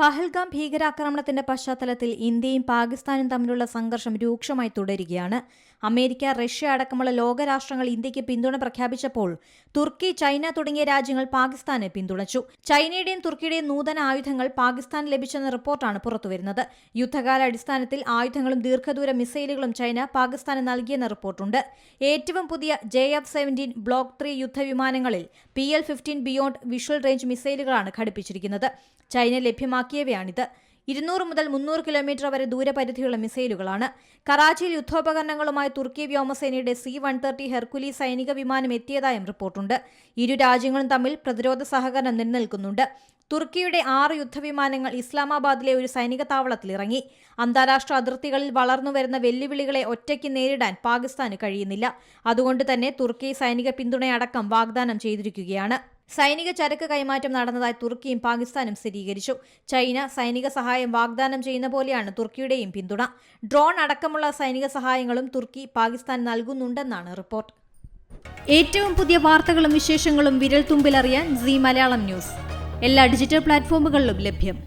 പഹൽഗാം ഭീകരാക്രമണത്തിന്റെ പശ്ചാത്തലത്തിൽ ഇന്ത്യയും പാകിസ്ഥാനും തമ്മിലുള്ള സംഘർഷം രൂക്ഷമായി തുടരുകയാണ്. അമേരിക്ക റഷ്യ അടക്കമുള്ള ലോകരാഷ്ട്രങ്ങൾ ഇന്ത്യയ്ക്ക് പിന്തുണ പ്രഖ്യാപിച്ചപ്പോൾ തുർക്കി ചൈന തുടങ്ങിയ രാജ്യങ്ങൾ പാകിസ്ഥാനെ പിന്തുണച്ചു. ചൈനയുടെയും തുർക്കിയുടെയും നൂതന ആയുധങ്ങൾ പാകിസ്ഥാൻ ലഭിച്ചെന്ന റിപ്പോർട്ടാണ് പുറത്തുവരുന്നത്. യുദ്ധകാല അടിസ്ഥാനത്തിൽ ആയുധങ്ങളും ദീർഘദൂര മിസൈലുകളും ചൈന പാകിസ്ഥാന് നൽകിയെന്ന റിപ്പോർട്ടുണ്ട്. ഏറ്റവും പുതിയ J F seventeen block three യുദ്ധവിമാനങ്ങളിൽ P L fifteen beyond visual range മിസൈലുകളാണ് ഘടിപ്പിച്ചിരിക്കുന്നത്. ചൈന ലഭ്യമാക്കിയവയാണിത് ഇരുന്നൂറ് മുതൽ മുന്നൂറ് കിലോമീറ്റർ വരെ ദൂരപരിധിയുള്ള മിസൈലുകളാണ്. കറാച്ചിയിൽ യുദ്ധോപകരണങ്ങളുമായി തുർക്കി വ്യോമസേനയുടെ സി വൺ തേർട്ടി ഹെർക്കുലി സൈനിക വിമാനം എത്തിയതായും റിപ്പോർട്ടുണ്ട്. ഇരു രാജ്യങ്ങളും തമ്മിൽ പ്രതിരോധ സഹകരണം നിലനിൽക്കുന്നുണ്ട്. തുർക്കിയുടെ ആറ് യുദ്ധവിമാനങ്ങൾ ഇസ്ലാമാബാദിലെ ഒരു സൈനിക താവളത്തിൽ ഇറങ്ങി അന്താരാഷ്ട്ര അതിർത്തികളിൽ വളർന്നുവരുന്ന വെല്ലുവിളികളെ ഒറ്റയ്ക്ക് നേരിടാൻ പാകിസ്ഥാന് കഴിയുന്നില്ല. അതുകൊണ്ട് തന്നെ തുർക്കി സൈനിക പിന്തുണയടക്കം വാഗ്ദാനം ചെയ്തിരിക്കുകയാണ്. സൈനിക ചരക്ക് കൈമാറ്റം നടന്നതായി തുർക്കിയും പാകിസ്ഥാനും സ്ഥിരീകരിച്ചു. ചൈന സൈനിക സഹായം വാഗ്ദാനം ചെയ്യുന്ന പോലെയാണ് തുർക്കിയുടെയും പിന്തുണ. ഡ്രോൺ അടക്കമുള്ള സൈനിക സഹായങ്ങളും തുർക്കി പാകിസ്ഥാൻ നൽകുന്നുണ്ടെന്നാണ് റിപ്പോർട്ട്. ഏറ്റവും പുതിയ വാർത്തകളും വിശേഷങ്ങളും വിരൽ തുമ്പിലറിയാൻ സി മലയാളം ന്യൂസ്. എല്ലാ ഡിജിറ്റൽ പ്ലാറ്റ്ഫോമുകളിലും ലഭ്യം.